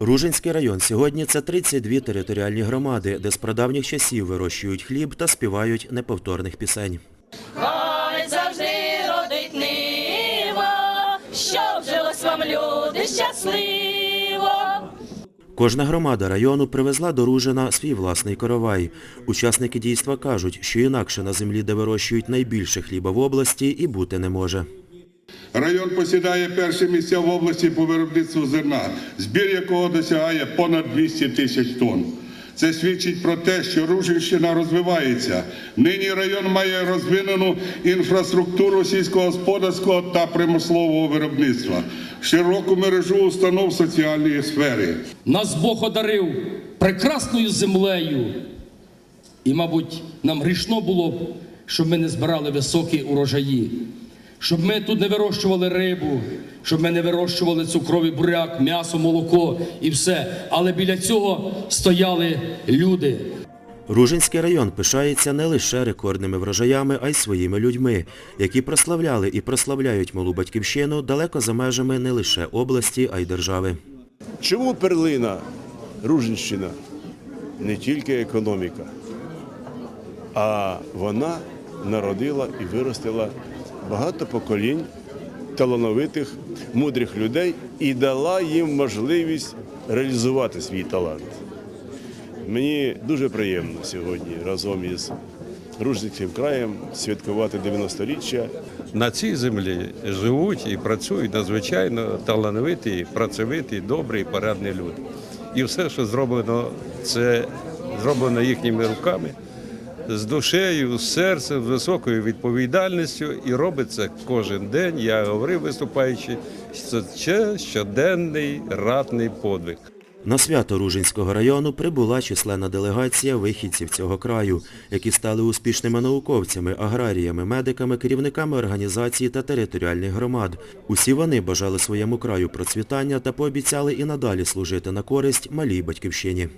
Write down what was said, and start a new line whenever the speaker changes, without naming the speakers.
Ружинський район сьогодні це 32 територіальні громади, де з прадавніх часів вирощують хліб та співають неповторних пісень.
Хай завжди родить нива, щоб жилось вам люди щасливо.
Кожна громада району привезла до Ружина свій власний коровай. Учасники дійства кажуть, що інакше на землі, де вирощують найбільше хліба в області, і бути не може.
Район посідає перші місця в області по виробництву зерна, збір якого досягає понад 200 тисяч тонн. Це свідчить про те, що Ружинщина розвивається. Нині район має розвинену інфраструктуру сільськогосподарського та промислового виробництва, широку мережу установ соціальної сфери.
Нас Бог одарив прекрасною землею. І, мабуть, нам грішно було щоб ми не збирали високі урожаї, щоб ми тут не вирощували рибу, щоб ми не вирощували цукровий буряк, м'ясо, молоко і все. Але біля цього стояли люди.
Ружинський район пишається не лише рекордними врожаями, а й своїми людьми, які прославляли і прославляють малу батьківщину далеко за межами не лише області, а й держави.
Чому перлина Ружинщина? Не тільки економіка, а вона народила і виростила багато поколінь талановитих, мудрих людей і дала їм можливість реалізувати свій талант. Мені дуже приємно сьогодні разом із Ружницьким краєм святкувати 90-річчя
на цій землі живуть і працюють надзвичайно талановиті, працьовиті, добрі і порядні люди. І все, що зроблено, це зроблено їхніми руками, з душею, з серцем, з високою відповідальністю, і робиться кожен день. Я говорив, виступаючи, що це щоденний ратний подвиг.
На свято Ружинського району прибула численна делегація вихідців цього краю, які стали успішними науковцями, аграріями, медиками, керівниками організацій та територіальних громад. Усі вони бажали своєму краю процвітання та пообіцяли і надалі служити на користь малій батьківщині.